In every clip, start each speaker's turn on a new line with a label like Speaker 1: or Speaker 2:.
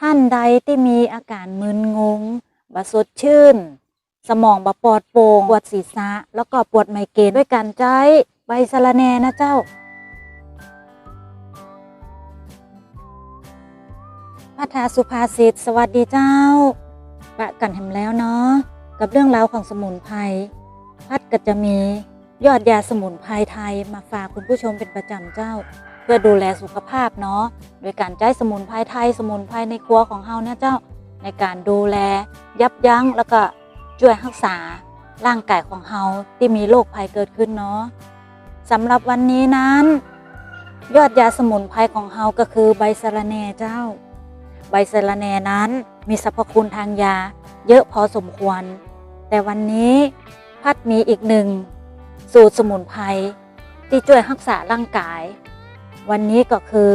Speaker 1: ท่านใดที่มีอาการมึนงงบสดชื่น สมองบปลอดโปร่งปวดศีรษะ แล้วก็ปวดไมเกรนด้วยการใจใบสะระแหนนะเจ้าพัฒนาสุภาษิตสวัสดีเจ้า ปะกันแหมแล้วเนาะกับเรื่องราวของสมุนไพรพัดก็จะมียอดยาสมุนไพรไทยมาฝากคุณผู้ชมเป็นประจำเจ้า พื่อดูแลสุขภาพเนาะโดยการใช้สมุนไพรไทยสมุนไพรในครัวของเฮาเนี่ยเจ้าในการดูแลยับยั้งแล้วก็ช่วยรักษาร่างกายของเฮาที่มีโรคภัยเกิดขึ้นเนาะสำหรับวันนี้นั้น ยอดยาสมุนไพรของเฮาก็คือใบสะระแหน่เจ้า ใบสะระแหน่นั้นมีสรรพคุณทางยาเยอะพอสมควร แต่วันนี้พัดมีอีกหนึ่ง สูตรสมุนไพรที่ช่วยรักษาร่างกาย วันนี้ก็คือ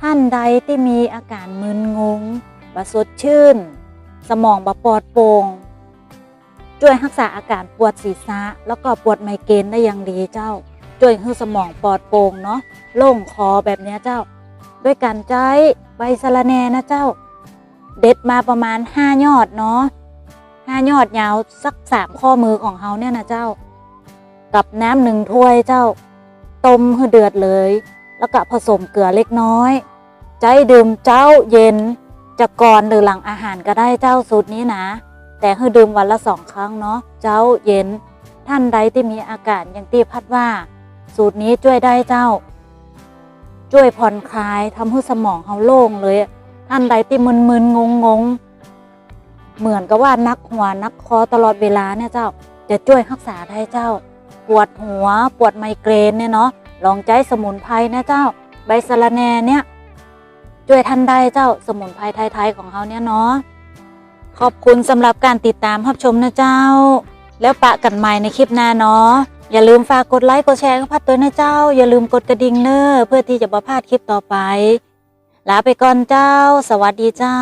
Speaker 1: ท่านใดที่มีอาการมึนงงบสดชื่น สมองบปลอดโปร่งช่วยรักษาอาการปวดศีรษะแล้วก็ปวดไมเกรนได้อย่างดีเจ้า ช่วยให้สมองปลอดโปร่งเนาะโล่งคอแบบนี้เจ้า ด้วยการใช้ใบสะระแหน่นะเจ้า เด็ดมาประมาณห้ายอดเนาะห้ายอดยาวสักสามข้อมือของเฮาเนี่ยนะเจ้า กับน้ำหนึ่งถ้วยเจ้า ต้มให้เดือดเลย แล้วก็ผสมเกลือเล็กน้อย ใจดื่มเจ้าเย็นจะก่อนหรือหลังอาหารก็ได้เจ้าสูตรนี้นะ แต่ให้ดื่มวันละสองครั้งเนาะเจ้าเย็น ท่านใดที่มีอาการอย่างที่พัดว่า สูตรนี้ช่วยได้เจ้า ช่วยผ่อนคลายทำให้สมองเขาโล่งเลย ท่านใดที่มึนๆงงๆ เหมือนกับว่านักหัวนักคอตลอดเวลาเนี่ยเจ้าจะช่วยรักษาได้เจ้า ปวดหัวปวดไมเกรนเนี่ยเนาะ ลองใจสมุนไพรนะเจ้า ใบสะระแหน่เนี่ยช่วยท่านได้เจ้าสมุนไพรไทยๆของเขาเนี่ยเนาะขอบคุณสำหรับการติดตามรับชมนะเจ้า แล้วปะกันใหม่ในคลิปหน้าเนาะอย่าลืมฝากกดไลค์กดแชร์กับพัดตัวนะเจ้า อย่าลืมกดกระดิ่งเนอร์เพื่อที่จะบ่พลาดคลิปต่อไปลาไปก่อนเจ้า สวัสดีเจ้า